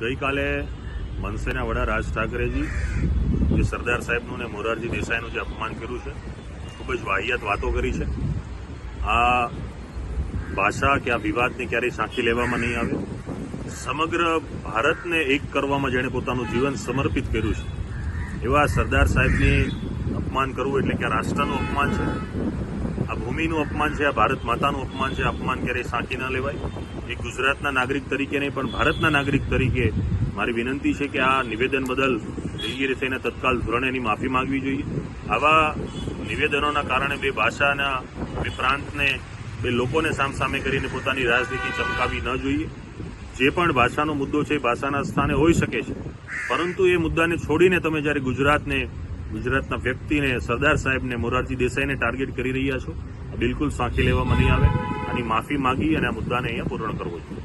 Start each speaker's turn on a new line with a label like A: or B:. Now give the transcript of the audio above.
A: ગઈકાલે મનસેના વડા રાજ ઠાકરેજી, જે સરદાર સાહેબનું ને મોરારજી દેસાઈનું જે અપમાન કર્યું છે, ખૂબ જ વાહિયાત વાતો કરી છે. આ ભાષા કે આ વિવાદને ક્યારેય સાંખી લેવામાં નહીં આવે. સમગ્ર ભારતને એક કરવામાં જેણે પોતાનું જીવન સમર્પિત કર્યું છે. એવા સરદાર સાહેબની અપમાન કરવું એટલે કે રાષ્ટ્રનું અપમાન છે, આ ભૂમિનું અપમાન છે, આ ભારત માતાનું અપમાન છે અપમાન ક્યારેય સાંકી ન લેવાય. એ ગુજરાતના નાગરિક તરીકે નહીં, પણ ભારતના નાગરિક તરીકે મારી વિનંતી છે કે આ નિવેદન બદલ દિલગીરી થઈને તત્કાલ ધોરણે એની માફી માંગવી જોઈએ. આવા નિવેદનોના કારણે બે ભાષાના, બે પ્રાંતને, બે લોકોને સામસામે કરીને પોતાની રાજનીતિ ચમકાવી ન જોઈએ. જે પણ ભાષાનો મુદ્દો છે એ ભાષાના સ્થાને હોઈ શકે છે. પરંતુ એ મુદ્દાને છોડીને તમે જ્યારે ગુજરાતને ગુજરાતના વ્યક્તિને, સરદાર સાહેબને, મોરારજી દેસાઈને ટાર્ગેટ કરી રહ્યા છો. બિલકુલ સાંખી લેવામાં નહીં આવે. આની માફી માંગી અને આ મુદ્દાને અહીંયા પૂર્ણ કરવો જોઈએ.